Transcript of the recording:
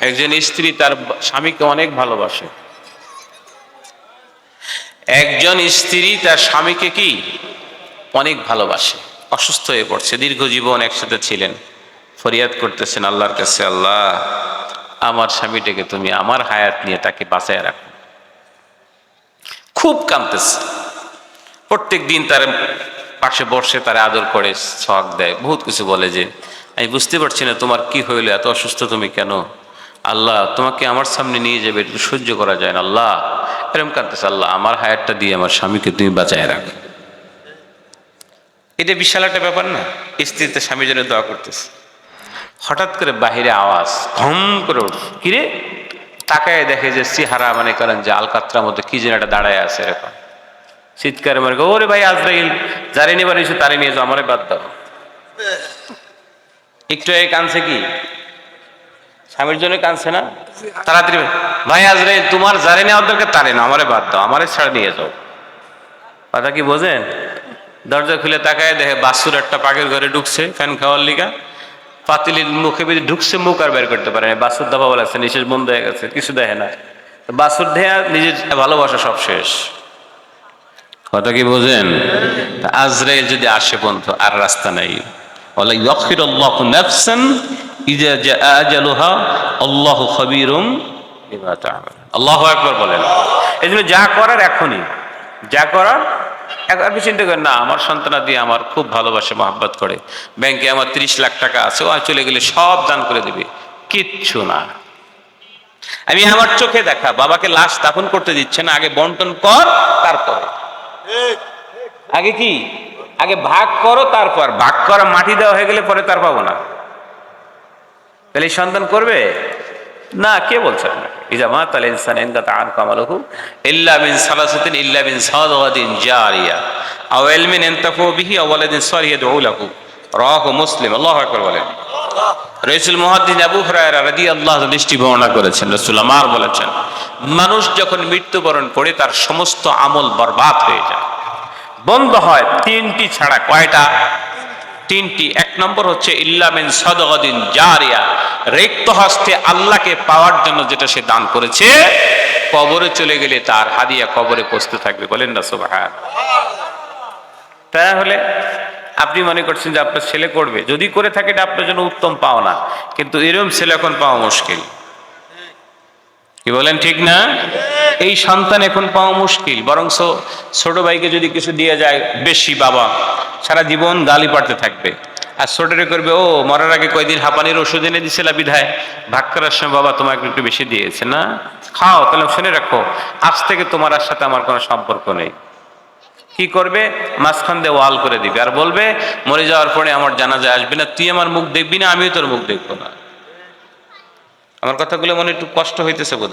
একজন স্ত্রী তার স্বামীকে অনেক ভালোবাসে। একজন স্ত্রী তার স্বামীকে কি? অনেক ভালোবাসে। অসুস্থ হয়ে পড়ছে। দীর্ঘ জীবন একসাথে ছিলেন। ফরিয়াদ করতেছেন আল্লাহর কাছে, আল্লাহ, আমার স্বামীটাকে তুমি আমার হায়াত নিয়ে তাকে বাঁচায় রাখো। খুব কাঁদতেছে। প্রত্যেক দিন তার পাশে বসে তার আদর করে শখ দেয়। বহুত কিছু বলে যে, আমি বুঝতে পারছি না তোমার কি হইল? এত অসুস্থ তুমি কেন? আল্লাহ, তোমাকে আমার সামনে নিয়ে যাবে একটু সহ্য করা যায় না, আল্লাহ। এরম কাঁদতেছে, আল্লাহ, আমার হায়ারটা দিয়ে আমার স্বামীকে তুমি বাঁচায় রাখ। এটা বিশাল একটা ব্যাপার না? স্ত্রীতে স্বামী জন্য দোয়া করতেছে। হঠাৎ করে বাহিরে আওয়াজ, ঘম করে উঠ কিরে তাকায় দেখে যে সিহারা মানে করেন যে আলকাত্রার মধ্যে কি যেন একটা দাঁড়ায় আছে এরকম চিৎকার মারে, ওরে ভাই আজরাইল, যারে নিবার এসে তারে নিয়ে যাও, আমারে বাদ দাও। একটু এই কানছে কি? স্বামীর জন্য কাঁদছে না? তাড়াতাড়ি ভাই আজরাইল তোমার যারে নেওয়ার দরকার তারে না আমারে বাদ দাও, আমারে ছাড়া নিয়ে যাও। কথা কি বোঝেন? দরজা খুলে তাকায় দেখে বাসুর একটা পাকের ঘরে ঢুকছে, ফ্যান খাওয়ার লিগা। পাতিলির মুখে বেরিয়ে ঢুকছে, মুখ আর বের করতে পারে না বাসুর দাবা বলেছে নিশেষ বন্ধ হয়ে গেছে, কিছু দেখে না। বাসুর দেয়া নিজের ভালোবাসা সব শেষ। কথা কি বোঝেন? আজরাইল যদি আসে বন্ধু আর রাস্তা নাই। ওলা ইয়খির আল্লাহ নাফসান ইজা জা আজালুহা আল্লাহু খবীরুম বিমা তা'মালুন। আল্লাহু আকবার বলেন। এই জন্য যা করার এখনই। যা করার আপনি চিন্তা করেন না আমার সন্তানাদি আমার খুব ভালোবাসে মহাব্বত করে। ব্যাংকে আমার তিরিশ লাখ টাকা আছে ও আর চলে গেলে সব দান করে দিবে। কিচ্ছু না। আমি আমার চোখে দেখা বাবাকে লাশ দাফন করতে দিচ্ছে না আগে বন্টন কর তারপরে। আগে কি? আগে ভাগ করো, তারপর ভাগ করা মাটি দেওয়া হয়ে গেলে পরে তার পাবো না। তাহলে সন্তান করবে? না, কে বলছে মুসলিম বলেন। আবু দৃষ্টি করেছেন আমার বলেছেন, মানুষ যখন মৃত্যুবরণ করে তার সমস্ত আমল বরবাদ হয়ে যায়। বন্ধ হয় তিনটি ছাড়া কয়টা? তিনটি। এক নম্বর হচ্ছে ইল্লামিন সদগদিন জারিয়া। রিক্ত হস্তে আল্লাহকে পাওয়ার জন্য যেটা সে দান করেছে, কবরে চলে গেলে তার হাদিয়া কবরে পৌঁছতে থাকবে। বলেন না, সুবহান। তাহলে আপনি মনে করছেন যে আপনার ছেলে করবে। যদি করে থাকে, এটা আপনার জন্য উত্তম পাওনা। কিন্তু এরকম ছেলে এখন পাওয়া মুশকিল। কি বলেন ঠিক না? এই সন্তান এখন পাওয়া মুশকিল বরং ছোট ভাইকে যদি কিছু দিয়ে যায় বেশি বাবা, সারা জীবন গালি পাড়তে থাকবে। আর ছোটরে করবে, ও, মরার আগে কয়দিন হাঁপানির ওষুধ এনে দিছিল বিধায়, ভাগ করার সময় বাবা তোমাকে একটু বেশি দিয়েছে না? খাও, তাহলে শুনে রাখো, আজ থেকে তোমার আর সাথে আমার কোনো সম্পর্ক নেই। কি করবে? মাঝখান দিয়ে ওয়াল করে দিবে আর বলবে, মরে যাওয়ার পরে আমার জানাজা আসবে না, তুই আমার মুখ দেখবি না, আমিও তোর মুখ দেখব না। আমার কথাগুলো মনে একটু কষ্ট হইতেছে বোধ